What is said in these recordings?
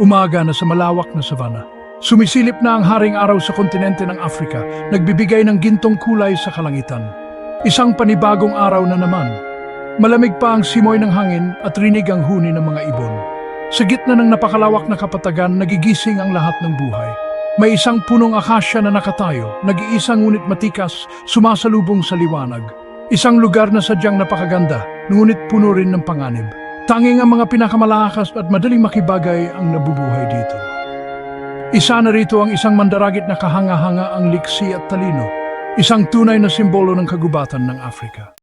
Umaga na sa malawak na savana. Sumisilip na ang haring araw sa kontinente ng Afrika, nagbibigay ng gintong kulay sa kalangitan. Isang panibagong araw na naman. Malamig pa ang simoy ng hangin at rinig ang huni ng mga ibon. Sa gitna ng napakalawak na kapatagan, nagigising ang lahat ng buhay. May isang punong akasya na nakatayo, nag-iisang ngunit matikas, sumasalubong sa liwanag. Isang lugar na sadyang napakaganda, ngunit puno rin ng panganib. Tanging ang mga pinakamalakas at madaling makibagay ang nabubuhay dito. Isa na rito ang isang mandaragit na kahanga-hanga ang liksi at talino, isang tunay na simbolo ng kagubatan ng Afrika.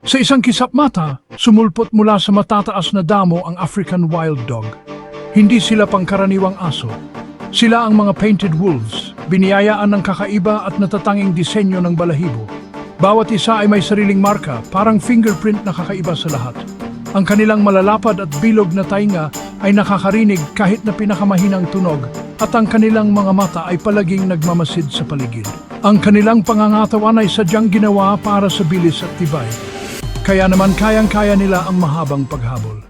Sa isang kisap mata, sumulpot mula sa matataas na damo ang African Wild Dog. Hindi sila pangkaraniwang aso. Sila ang mga painted wolves, biniyayaan ng kakaiba at natatanging disenyo ng balahibo. Bawat isa ay may sariling marka, parang fingerprint na kakaiba sa lahat. Ang kanilang malalapad at bilog na tainga ay nakakarinig kahit na pinakamahinang tunog at ang kanilang mga mata ay palaging nagmamasid sa paligid. Ang kanilang pangangatawan ay sadyang ginawa para sa bilis at tibay. Kaya naman kayang-kaya nila ang mahabang paghabol.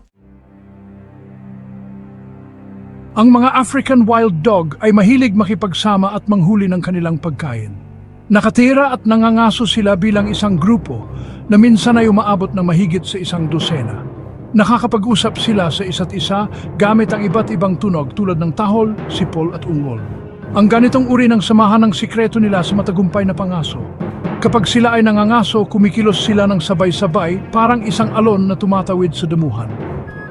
Ang mga African wild dog ay mahilig makipagsama at manghuli ng kanilang pagkain. Nakatira at nangangaso sila bilang isang grupo na minsan ay umaabot ng mahigit sa isang dosena. Nakakapag-usap sila sa isa't isa gamit ang iba't ibang tunog tulad ng tahol, sipol at ungol. Ang ganitong uri ng samahan ng sikreto nila sa matagumpay na pangaso. Kapag sila ay nangangaso, kumikilos sila ng sabay-sabay parang isang alon na tumatawid sa damuhan.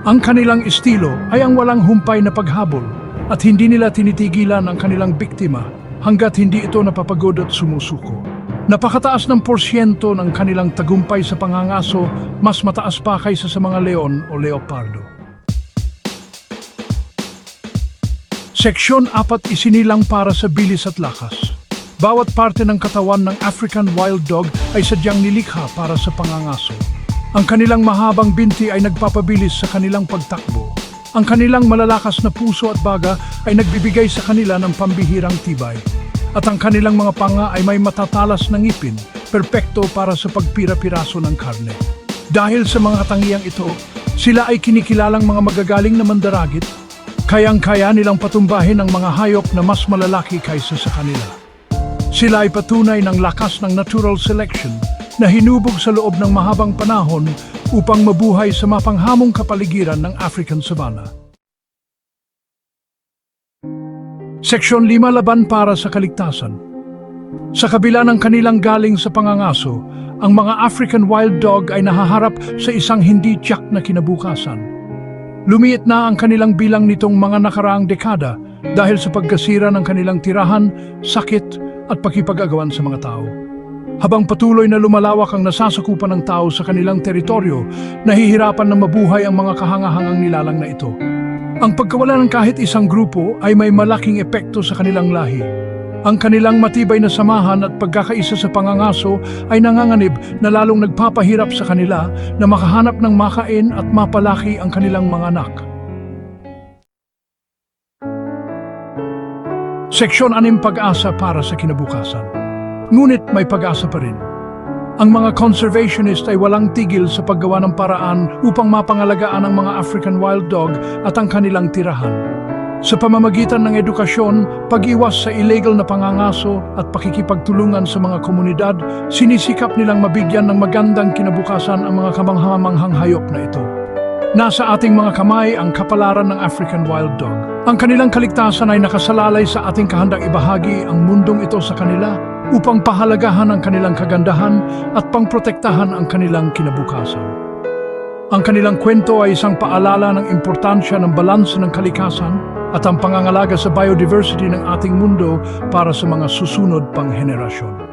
Ang kanilang estilo ay ang walang humpay na paghabol at hindi nila tinitigilan ang kanilang biktima hanggat hindi ito napapagod at sumusuko. Napakataas ng porsyento ng kanilang tagumpay sa pangangaso, mas mataas pa kaysa sa mga leon o leopardo. Seksyon 4 isinilang para sa bilis at lakas. Bawat parte ng katawan ng African Wild Dog ay sadyang nilikha para sa pangangaso. Ang kanilang mahabang binti ay nagpapabilis sa kanilang pagtakbo. Ang kanilang malalakas na puso at baga ay nagbibigay sa kanila ng pambihirang tibay. At ang kanilang mga panga ay may matatalas na ngipin, perpekto para sa pagpira-piraso ng karne. Dahil sa mga katangiang ito, sila ay kinikilalang mga magagaling na mandaragit, kayang-kaya nilang patumbahin ang mga hayop na mas malalaki kaysa sa kanila. Sila ay patunay ng lakas ng natural selection na hinubog sa loob ng mahabang panahon upang mabuhay sa mapanghamong kapaligiran ng African savanna. Seksyon 5 Laban para sa kaligtasan. Sa kabila ng kanilang galing sa pangangaso, ang mga African wild dog ay nahaharap sa isang hindi tiyak na kinabukasan. Lumiit na ang kanilang bilang nitong mga nakaraang dekada dahil sa pagkasira ng kanilang tirahan, sakit at pakipag-agawan sa mga tao. Habang patuloy na lumalawak ang nasasakupan ng tao sa kanilang teritoryo, nahihirapan na mabuhay ang mga kahangahangang nilalang na ito. Ang pagkawala ng kahit isang grupo ay may malaking epekto sa kanilang lahi. Ang kanilang matibay na samahan at pagkakaisa sa pangangaso ay nanganganib na lalong nagpapahirap sa kanila na makahanap ng makain at mapalaki ang kanilang mga anak. Seksyon 6 Pag-asa para sa kinabukasan. Ngunit may pag-asa pa rin. Ang mga conservationist ay walang tigil sa paggawa ng paraan upang mapangalagaan ang mga African wild dog at ang kanilang tirahan. Sa pamamagitan ng edukasyon, pag-iwas sa illegal na pangangaso at pakikipagtulungan sa mga komunidad, sinisikap nilang mabigyan ng magandang kinabukasan ang mga kamanghamanghang hayop na ito. Nasa ating mga kamay ang kapalaran ng African wild dog. Ang kanilang kaligtasan ay nakasalalay sa ating kahandang ibahagi ang mundong ito sa kanila upang pahalagahan ang kanilang kagandahan at pangprotektahan ang kanilang kinabukasan. Ang kanilang kwento ay isang paalala ng importansya ng balanse ng kalikasan at ang pangangalaga sa biodiversity ng ating mundo para sa mga susunod pang henerasyon.